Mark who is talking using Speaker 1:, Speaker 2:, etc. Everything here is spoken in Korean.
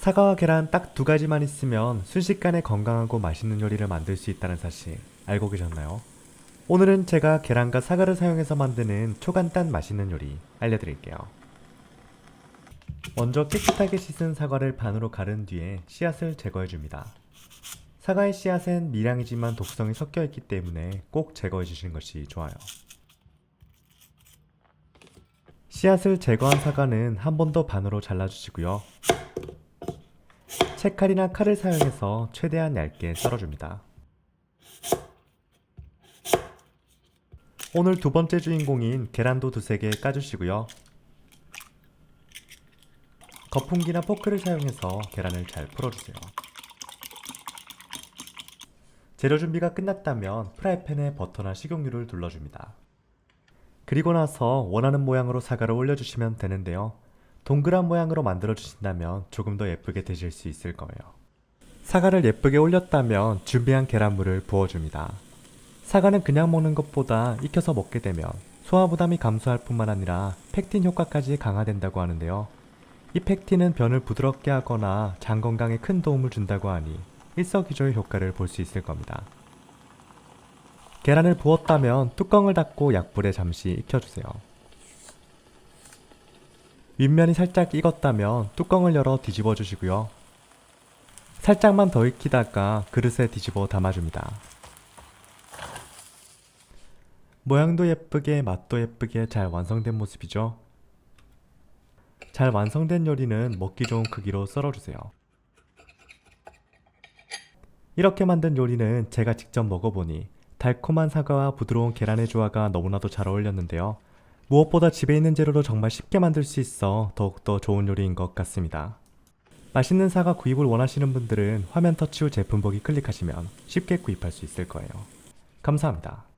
Speaker 1: 사과와 계란 딱 두 가지만 있으면 순식간에 건강하고 맛있는 요리를 만들 수 있다는 사실 알고 계셨나요? 오늘은 제가 계란과 사과를 사용해서 만드는 초간단 맛있는 요리 알려드릴게요. 먼저 깨끗하게 씻은 사과를 반으로 가른 뒤에 씨앗을 제거해줍니다. 사과의 씨앗엔 미량이지만 독성이 섞여 있기 때문에 꼭 제거해 주시는 것이 좋아요. 씨앗을 제거한 사과는 한 번 더 반으로 잘라주시고요. 채칼이나 칼을 사용해서 최대한 얇게 썰어줍니다. 오늘 두 번째 주인공인 계란도 두세 개 까주시고요. 거품기나 포크를 사용해서 계란을 잘 풀어주세요. 재료 준비가 끝났다면 프라이팬에 버터나 식용유를 둘러줍니다. 그리고 나서 원하는 모양으로 사과를 올려주시면 되는데요. 동그란 모양으로 만들어 주신다면 조금 더 예쁘게 드실 수 있을 거예요. 사과를 예쁘게 올렸다면 준비한 계란물을 부어줍니다. 사과는 그냥 먹는 것보다 익혀서 먹게 되면 소화 부담이 감소할 뿐만 아니라 팩틴 효과까지 강화된다고 하는데요. 이 팩틴은 변을 부드럽게 하거나 장 건강에 큰 도움을 준다고 하니 일석이조의 효과를 볼 수 있을 겁니다. 계란을 부었다면 뚜껑을 닫고 약불에 잠시 익혀주세요. 윗면이 살짝 익었다면 뚜껑을 열어 뒤집어 주시고요. 살짝만 더 익히다가 그릇에 뒤집어 담아줍니다. 모양도 예쁘게 맛도 예쁘게 잘 완성된 모습이죠. 잘 완성된 요리는 먹기 좋은 크기로 썰어주세요. 이렇게 만든 요리는 제가 직접 먹어보니 달콤한 사과와 부드러운 계란의 조화가 너무나도 잘 어울렸는데요. 무엇보다 집에 있는 재료로 정말 쉽게 만들 수 있어 더욱더 좋은 요리인 것 같습니다. 맛있는 사과 구입을 원하시는 분들은 화면 터치 후 제품 보기 클릭하시면 쉽게 구입할 수 있을 거예요. 감사합니다.